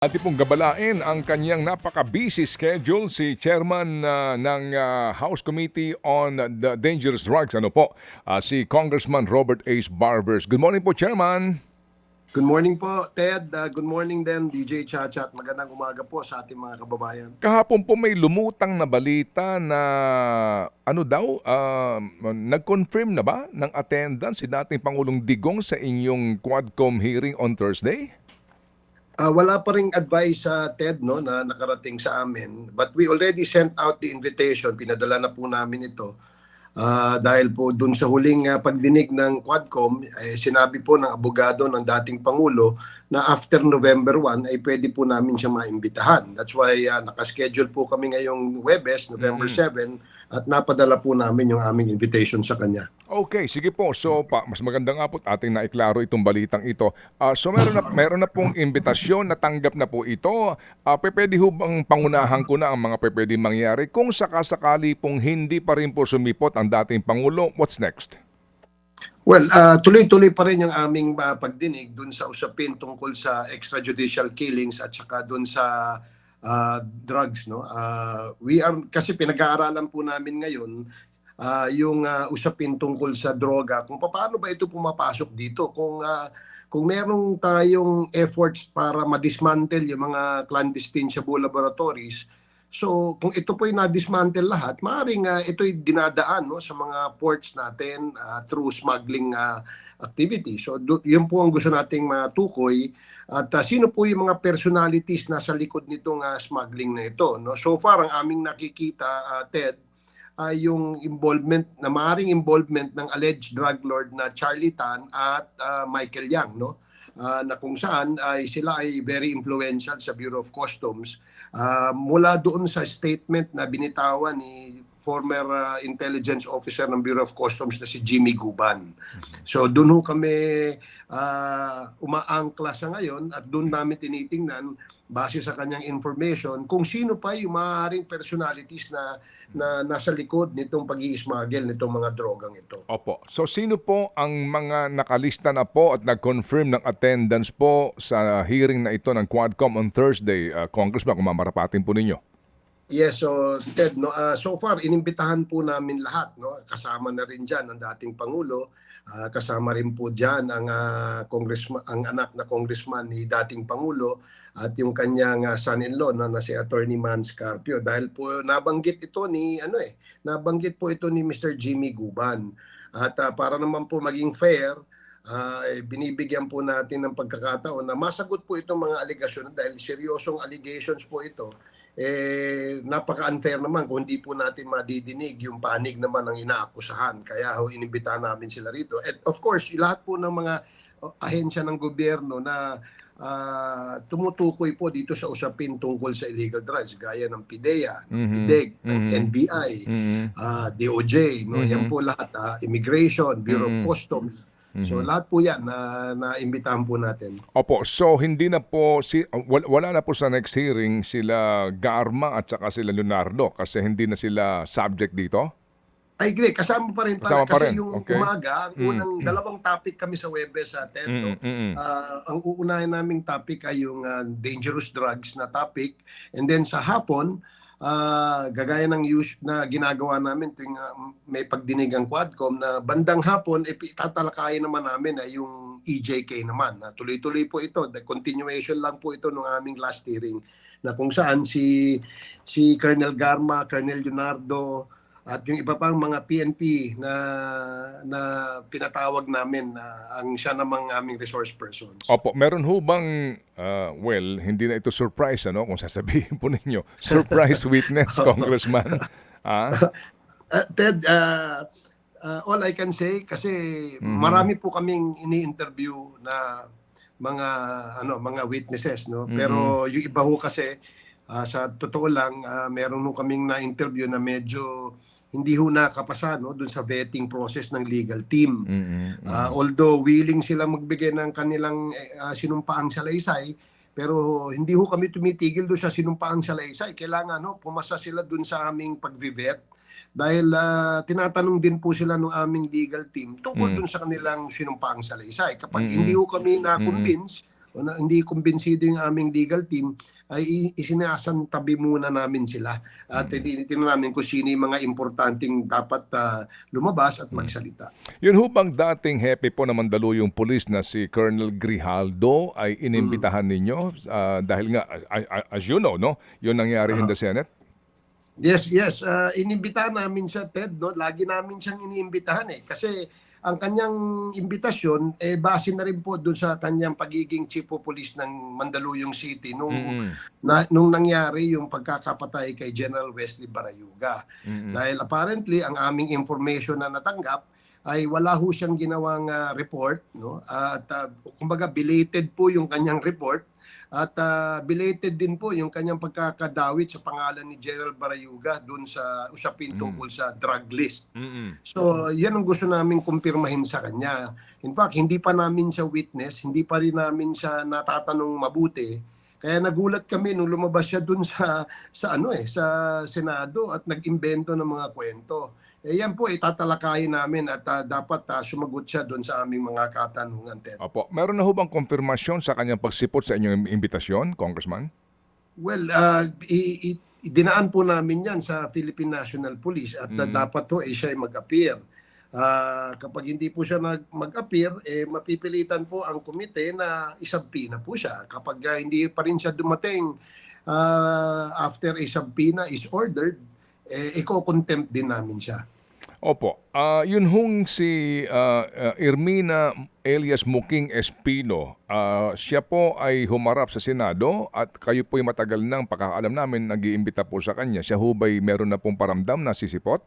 Ati pong gabalain ang kanyang napaka-busy schedule si Chairman ah, ng ah, House Committee on the Dangerous Drugs, ano po, ah, si Congressman Robert H. Barbers. Good morning po, Chairman. Good morning po, Ted. Uh, good morning din, DJ Chacha. At magandang umaga po sa ating mga kababayan. Kahapon po may lumutang na balita na ano daw, ah, nag-confirm na ba ng attendance si dating Pangulong Digong sa inyong Quadcom hearing on Thursday? Uh, wala pa ring advice sa Ted no, na nakarating sa amin. But we already sent out the invitation. Pinadala na po namin ito. Ah, dahil po dun sa huling ah, pagdinig ng Quadcom, eh, sinabi po ng abogado ng dating Pangulo na after November 1 ay pwede po namin siya maimbitahan. That's why ah, nakaschedule po kami ngayong Webes, November 7, at napadala po namin yung aming invitation sa kanya. Okay, sige po. So, pa, mas maganda nga po at ating naiklaro itong balitang ito. Ah, so, meron na, meron na pong imbitasyon, natanggap na po ito. Uh, pwede ho bang pangunahan ko na ang mga pwede mangyari? Kung sakasakali pong hindi pa rin po sumipot ang dating Pangulo, what's next? Well, ah, tuloy-tuloy pa rin yung aming ah, pagdinig dun sa usapin tungkol sa extrajudicial killings at saka dun sa ah, drugs. No? Ah, we are, kasi pinag-aaralan po namin ngayon ah, yung ah, usapin tungkol sa droga, kung paano ba ito pumapasok dito, kung ah, kung merong tayong efforts para ma-dismantle yung mga clandestine Shabu laboratories, So, kung ito po ay na-dismantle lahat, maaaring uh, ito'y dinadaan no, sa mga ports natin ah, through smuggling ah, activity. So, do, yun po ang gusto nating matukoy. At ah, sino po yung mga personalities na sa likod nitong ah, smuggling na ito? No? So far, ang aming nakikita, ah, Ted, ay yung involvement, na maaaring involvement ng alleged drug lord na Charlie Tan at ah, Michael Yang. No? Ah, na kung saan ay sila ay very influential sa Bureau of Customs Ah, mula doon sa statement na binitawan ni former ah, intelligence officer ng Bureau of Customs na si Jimmy Guban. So doon ho kami ah, umaangkla sa ngayon at doon namin tinitingnan base sa kanyang information kung sino pa yung maaaring personalities na na nasa likod nitong pag-i-smuggle nitong mga drogang ito. Opo. So, sino po ang mga nakalista na po at nag-confirm ng attendance po sa hearing na ito ng Quadcom on Thursday, uh, Congressman, kung mamarapatin po ninyo? Yes, so Ted, no, ah, so far inimbitahan po namin lahat, no. Kasama na rin diyan ang dating pangulo, ah, kasama rin po diyan ang ah, congressman ang anak na congressman ni dating pangulo at yung kanyang ah, son-in-law na, na si Attorney Man Scarpio dahil po nabanggit ito ni ano eh, nabanggit po ito ni Mr. Jimmy Guban. At ah, para naman po maging fair, eh, binibigyan po natin ng pagkakataon na masagot po itong mga aligasyon dahil seryosong allegations po ito eh napaka-unfair naman kung hindi po natin madidinig yung panig naman ng inaakusahan. Kaya ho inimbitahan namin sila rito. At of course, lahat po ng mga oh, ahensya ng gobyerno na ah, tumutukoy po dito sa usapin tungkol sa illegal drugs gaya ng PIDEA, Mhm. PIDEG, ng Mhm. NBI, Mhm. ah, DOJ, no? Yan Mhm. po lahat, ah, Immigration, Bureau Mhm. of Customs. So Mhm. lahat po yan na naimbitahan po natin. Opo, so hindi na po si wal- wala na po sa next hearing sila Garma at saka sila Leonardo kasi hindi na sila subject dito. Ay, great. Kasama pa rin pala. Kasama pa Kasi rin, yung okay. umaga, ang Mm, unang mm. dalawang topic kami sa Webes sa Tento. Mm, mm, mm. Ah, ang uunahin naming topic ay yung ah, dangerous drugs na topic. And then sa hapon, ah, gagaya ng use na ginagawa namin tuwing ah, may pagdinig ang Quadcom na bandang hapon, eh, naman namin ay yung EJK naman. Na tuloy-tuloy po ito. The continuation lang po ito ng aming last hearing na kung saan si si Colonel Garma, Colonel Leonardo, at yung iba pang mga PNP na na pinatawag namin na ang siya namang aming resource persons. Opo, meron ho bang ah, well, hindi na ito surprise ano kung sasabihin po ninyo. Surprise witness, Congressman. Ah, Uh, Ted, uh, uh, all I can say kasi Mhm. marami po kaming ini-interview na mga ano mga witnesses no pero yung iba ho kasi ah, sa totoo lang ah, meron ho kaming na-interview na medyo hindi ho nakapasa no dun sa vetting process ng legal team. mm, mm, mm. Ah, although willing sila magbigay ng kanilang eh, ah, sinumpaang salaysay, pero hindi ho kami tumitigil doon sa sinumpaang salaysay. Kailangan no, pumasa sila doon sa aming pagvivet dahil ah, tinatanong din po sila ng aming legal team tungkol Mm. doon sa kanilang sinumpaang salaysay. Kapag Mm-mm. hindi ho kami na-convince o na, hindi kumbinsido yung aming legal team, ay isinasantabi muna namin sila. At Mm. tinitingnan namin kung sino yung mga importanteng dapat ah, lumabas at magsalita. Yun ho bang dating hepe po na Mandaluyong Police na si Colonel Grijaldo ay inimbitahan ninyo? Ah, dahil nga, as you know, no? yun nangyari in the Senate? Yes, yes. Uh, inimbitahan namin siya, Ted. No? Lagi namin siyang iniimbitahan eh. Kasi ang kanyang imbitasyon, eh, base na rin po doon sa kanyang pagiging chief of police ng Mandaluyong City nung, Mm-mm. na, nung nangyari yung pagkakapatay kay General Wesley Barayuga. Mm-mm. Dahil apparently, ang aming information na natanggap ay wala ho siyang ginawang ah, report. No? At ah, kumbaga, belated po yung kanyang report. At ah, belated din po yung kanyang pagkakadawit sa pangalan ni General Barayuga doon sa usapin Mm. tungkol sa drug list. Mm-mm. So, yan ang gusto namin kumpirmahin sa kanya. In fact, hindi pa namin siya witness, hindi pa rin namin siya natatanong mabuti. Kaya nagulat kami nung lumabas siya dun sa sa ano eh, sa Senado at nag-imbento ng mga kwento. Eh yan po itatalakayin namin at ah, dapat ah, sumagot siya dun sa aming mga katanungan. Ted. Opo. Meron na ho bang konfirmasyon sa kanyang pagsipot sa inyong imbitasyon, Congressman? Well, uh, i- i- dinaan po namin yan sa Philippine National Police at Mhm. dapat to eh, siya ay mag-appear. Ah, kapag hindi po siya nag- mag-appear, eh, mapipilitan po ang komite na isabpina po siya. Kapag ah, hindi pa rin siya dumating ah, after a subpoena is ordered, eh, iko-contempt din namin siya. Opo. Ah, yun hong si ah, ah, Irmina Elias Muking Espino, ah, siya po ay humarap sa Senado at kayo po'y matagal nang pakakaalam namin nag-iimbita po sa kanya. Siya ho ba'y meron na pong paramdam na sisipot?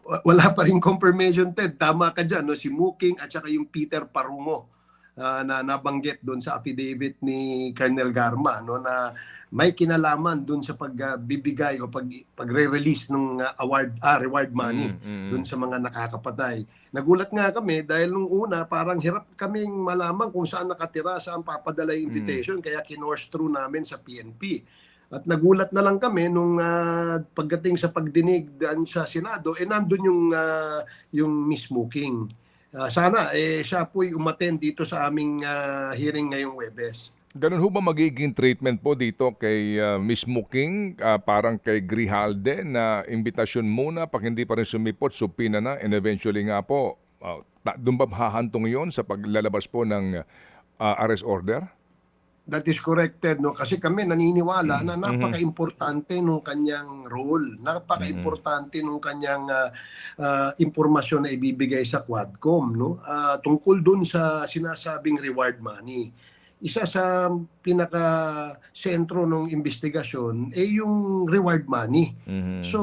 Wa- wala pa rin confirmation Ted. Tama ka dyan, no? si Muking at saka yung Peter Parungo na nabanggit doon sa affidavit ni Colonel Garma no na may kinalaman doon sa pagbibigay o pag pagre-release ng ah, award ah, reward money Mm, mm. doon sa mga nakakapatay. Nagulat nga kami dahil nung una parang hirap kaming malaman kung saan nakatira, saan papadala yung invitation kaya kinorse through namin sa PNP. At nagulat na lang kami nung ah, pagdating sa pagdinig daan sa Senado, eh nandun yung, ah, yung Miss Muking. Ah, sana eh, siya po'y umattend dito sa aming ah, hearing ngayong Webes. Ganun ho ba magiging treatment po dito kay ah, Miss Muking, ah, parang kay Grijalde na imbitasyon muna pag hindi pa rin sumipot, supina na and eventually nga po, ta- doon ba hahantong yon sa paglalabas po ng ah, arrest order? That is corrected no? Kasi kami naniniwala na napaka-importante nung kanyang role, napaka-importante nung kanyang ah, ah, impormasyon na ibibigay sa Quadcom no? Ah, tungkol dun sa sinasabing reward money. Isa sa pinaka sentro ng investigasyon ay yung reward money. Mhm. So,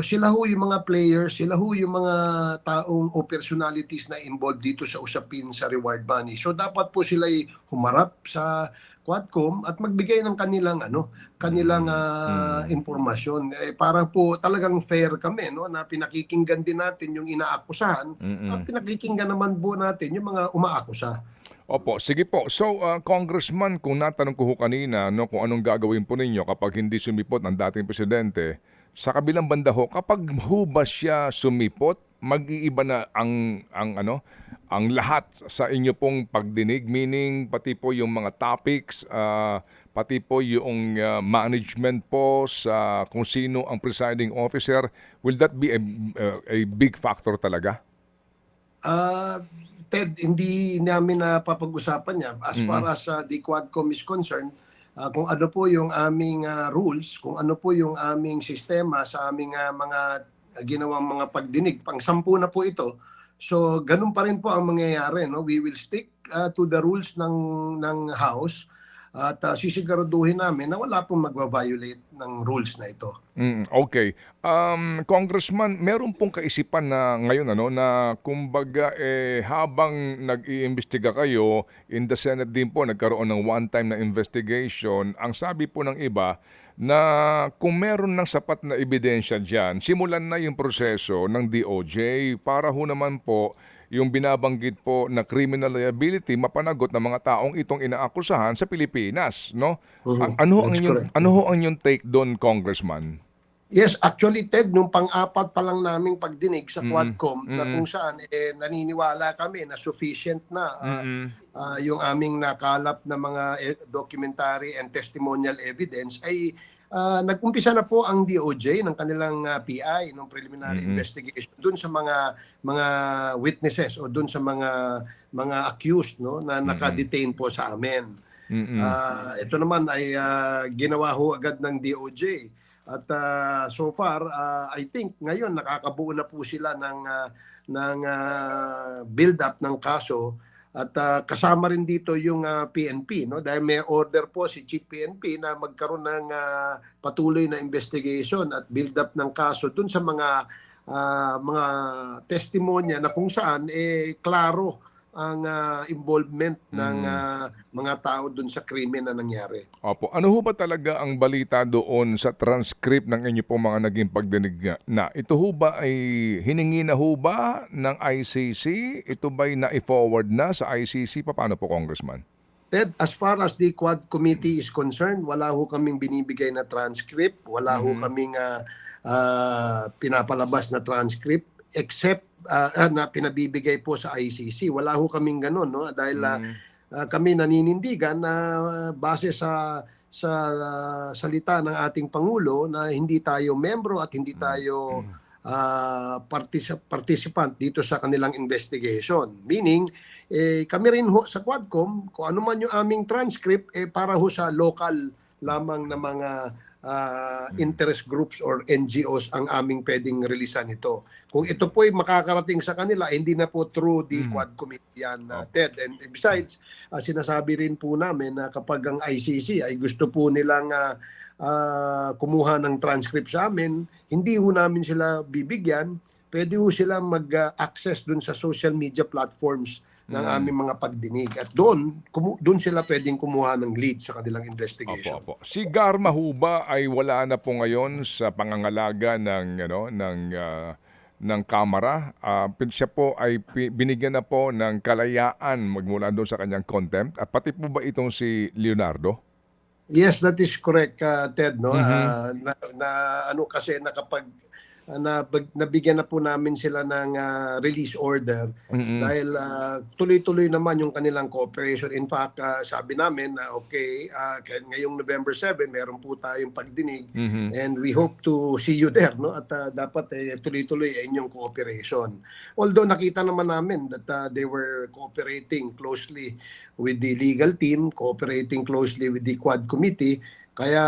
sila ho yung mga players, sila ho yung mga taong o personalities na involved dito sa usapin sa reward money. So, dapat po sila humarap sa Quadcom at magbigay ng kanilang ano, kanilang ah, Mm. impormasyon. Eh, para po talagang fair kami no na pinakikinggan din natin yung inaakusahan Mm-mm. at pinakikinggan naman po natin yung mga umaakusa. Opo, sige po. So, uh, Congressman, kung natanong ko ho kanina no, kung anong gagawin po ninyo kapag hindi sumipot ang dating presidente, sa kabilang banda ho, kapag ho ba siya sumipot, mag-iiba na ang, ang, ano, ang lahat sa inyo pong pagdinig, meaning pati po yung mga topics, ah, pati po yung ah, management po sa kung sino ang presiding officer, will that be a, a big factor talaga? Ah, Ted, hindi namin napapag-usapan niya. As far as uh, the Quadcom is concerned, ah, kung ano po yung aming ah, rules, kung ano po yung aming sistema sa aming ah, mga ah, ginawang mga pagdinig, pang sampu na po ito. So, ganun pa rin po ang mangyayari. No? We will stick ah, to the rules ng, ng House at uh, sisiguraduhin namin na wala pong magva-violate ng rules na ito. Mm, okay. Um, Congressman, meron pong kaisipan na ngayon ano na kumbaga eh habang nag-iimbestiga kayo in the Senate din po nagkaroon ng one time na investigation. Ang sabi po ng iba na kung meron ng sapat na ebidensya diyan, simulan na yung proseso ng DOJ para ho naman po yung binabanggit po na criminal liability mapanagot ng mga taong itong inaakusahan sa Pilipinas, no? Ang- ano ang inyong correct. ano ho ang inyong take doon, Congressman? Yes, actually Ted, nung pang-apat pa lang naming pagdinig sa. Quadcom na Mm. kung saan eh, naniniwala kami na sufficient na Mm-mm. ah, yung aming nakalap na mga eh, documentary and testimonial evidence ay ah, nag-umpisa na po ang DOJ ng kanilang ah, PI ng preliminary Mhm. investigation dun sa mga mga witnesses o dun sa mga mga accused no na naka-detain po sa amin. Mm-mm. Ah, ito naman ay ah, ginawa ho agad ng DOJ. At ah, so far, ah, I think ngayon nakakabuo na po sila ng ah, ng ah, build-up ng kaso at ah, kasama rin dito yung ah, PNP no? Dahil may order po si Chief PNP na magkaroon ng ah, patuloy na investigation at build-up ng kaso dun sa mga ah, mga testimonya na kung saan eh klaro ang ah, involvement ng Mm. ah, mga tao dun sa krimen na nangyari. Opo. Ano ho ba talaga ang balita doon sa transcript ng inyo pong mga naging pagdinig na? Ito ho ba ay hiningi na ho ba ng ICC? Ito ba'y na-forward na sa ICC? Paano po, Congressman? Ted, as far as the Quad Committee is concerned, wala ho kaming binibigay na transcript, wala ho Mhm. kaming ah, ah, pinapalabas na transcript except ah, na pinabibigay po sa ICC. Wala ho kaming ganun, no? Dahil ah, Mm. ah, kami naninindigan na base sa sa ah, salita ng ating pangulo na hindi tayo membro at hindi tayo ah, particip- participant dito sa kanilang investigation. Meaning, eh, kami rin ho sa Quadcom, kung ano man yung aming transcript, eh, para ho sa local lamang na mga ah, interest groups or NGOs ang aming pwedeng releasean ito. Kung ito po ay makakarating sa kanila, hindi na po through the Mm. Quad Committee yan, uh, Oh. Ted. And besides, ah, sinasabi rin po namin na kapag ang ICC ay gusto po nilang ah, ah, kumuha ng transcript sa amin, hindi ho namin sila bibigyan. Pwede ho sila mag-access dun sa social media platforms ng Mm. aming mga pagdinig. At doon, kumu- doon sila pwedeng kumuha ng lead sa kanilang Opo, investigation. opo. Si Garma ho ba ay wala na po ngayon sa pangangalaga ng ano ng ah, ng kamera? Pin- siya po ay binigyan na po ng kalayaan magmula doon sa kanyang contempt. At pati po ba itong si Leonardo? Yes, that is correct, uh, Ted. No? Mhm. Ah, na, na ano kasi nakapag ah, na, nabigyan na po namin sila ng ah, release order Mm-mm. dahil ah, tuloy-tuloy naman yung kanilang cooperation. In fact, ah, sabi namin na okay, ah, kaya ngayong November 7, meron po tayong pagdinig Mhm. and we hope to see you there no at ah, dapat eh, tuloy-tuloy ang inyong cooperation although nakita naman namin that ah, they were cooperating closely with the legal team cooperating closely with the quad committee kaya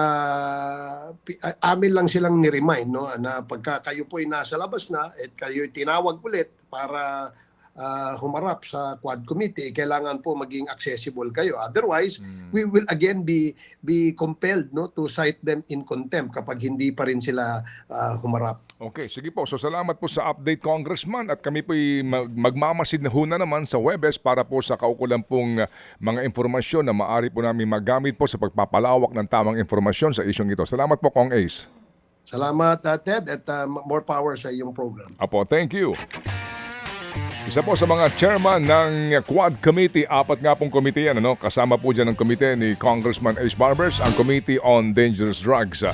amin lang silang ni-remind no na pagka kayo po ay nasa labas na at kayo tinawag ulit para ah, humarap sa quad committee kailangan po maging accessible kayo otherwise Mm. we will again be be compelled no to cite them in contempt kapag hindi pa rin sila ah, humarap. Okay, sige po. So salamat po sa update, Congressman. At kami po mag- magmamasid na ho na naman sa Webes para po sa kaukulan pong uh, mga informasyon na maaari po namin magamit po sa pagpapalawak ng tamang informasyon sa isyong ito. Salamat po, Kong Ace. Salamat ah, Ted at ah, more power sa iyong program. Apo, thank you. Isa po sa mga chairman ng Quad Committee, apat nga pong committee yan, ano? kasama po dyan ang komite ni Congressman Ace Barbers, ang Committee on Dangerous Drugs.